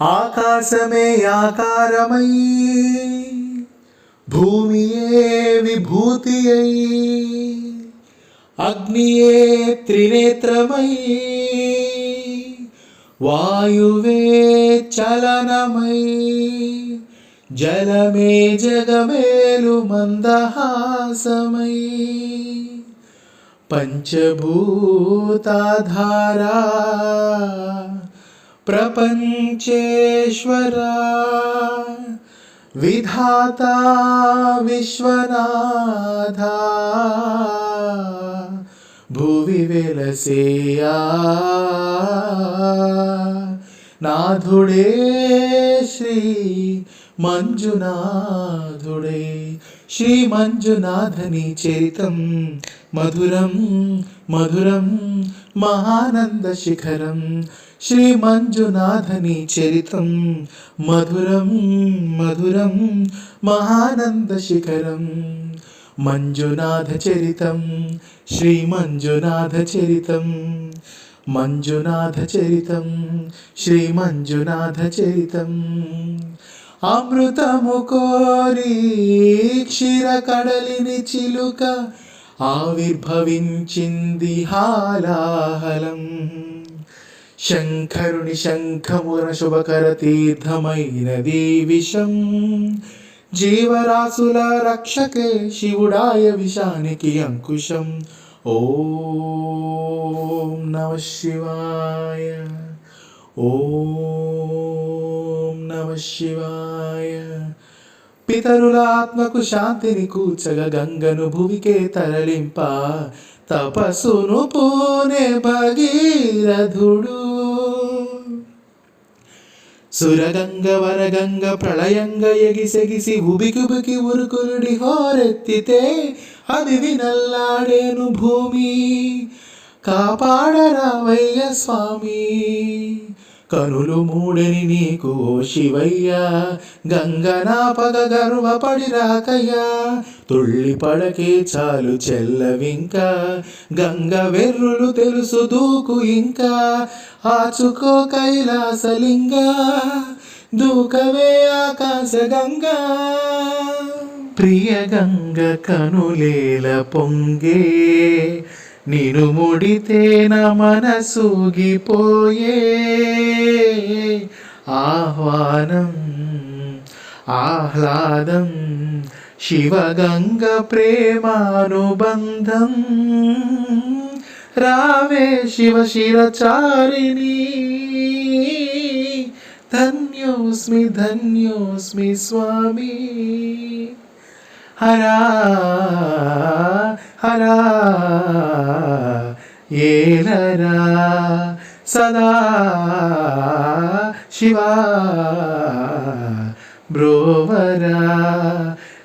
ఆకాశమే ఆకారమై భూమియే విభూతి అయి అగ్నియే త్రినేత్రమై వాయువే చలనమై జలమే జగమేలు మందహాసమై పంచభూతాధారా ప్రపంచేశ్వరా విధాత విశ్వనాథ. భువి వెలసేయా నాథుడే శ్రీ మంజునాథుడే. శ్రీ మంజునాథని చరితం మధురం మధురం మహానంద శిఖరం. శ్రీ మంజునాథని చరితం. మధురం మధురం మహానంద శిఖరం. మంజునాథ చరితం శ్రీ మంజునాథ చరితం. మంజునాథ చరితం శ్రీ మంజునాథ చరితం. అమృతము కోరి క్షీర కడలిని చిలుక ఆవిర్భవించింది హాలాహలం. శంకరుని శంఖముర శుభకర తీర్థమైనది విషం. జీవరాశుల రక్షకే శివుడాయ విషానికి అంకుశం. ఓం నమ శివాయ. ఓం నమ శివాయ. పితరుల ఆత్మకు శాంతిని కూర్చగా గంగను భువికే తరలింప. తపస్సును పూనే భగీరథుడు. సురగంగ వరగంగ ప్రళయంగ ఎగిసెగిసి ఉబికుబికి ఉరుకులుడి హోరెత్తితే అది వినల్లాడేను భూమి కాపాడరావయ్య స్వామి కనులు మూడని నీకు శివయ్యా. శివయ్య గంగనాపగ గర్వపడి రాకయ్యా. తుళ్ళి పడకే చాలు చెల్లవింక గంగ వెర్రులు తెలుసు దూకు ఇంకా. ఆచుకో కైలాసలింగ. దూకవే ఆకాశ గంగా. ప్రియ గంగ కనులేల పొంగే. నిను ముడితే నా మనసూగిపోయే ఆహ్వానం ఆహ్లాదం శివగంగ ప్రేమానుబంధం. రావే శివ శిరచారిణి ధన్యోస్మి ధన్యోస్మి స్వామి. హరా హరా ఏలరా సదా శివా బ్రోవరా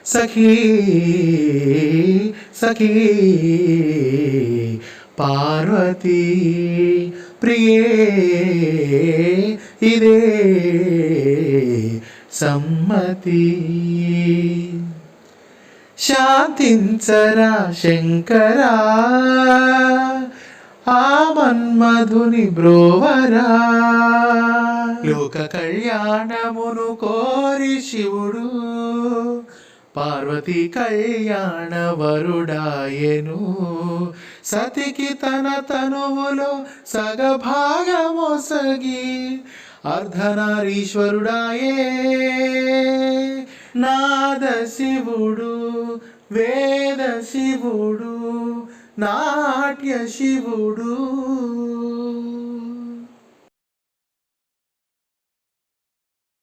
సఖీ సఖీ పార్వతీ ప్రియే ఇదే సమ్మతి. శాంతించరా శంకరా? ఆ మన్మధుని బ్రోవరా? లోక కళ్యాణమును కోరి శివుడు పార్వతి కళ్యాణ వరుడాయను. సతికి తన తనువులో సగభాగమొసగి అర్ధనారీశ్వరుడాయే. నాద శివుడు వేద శివుడు నాట్య శివుడు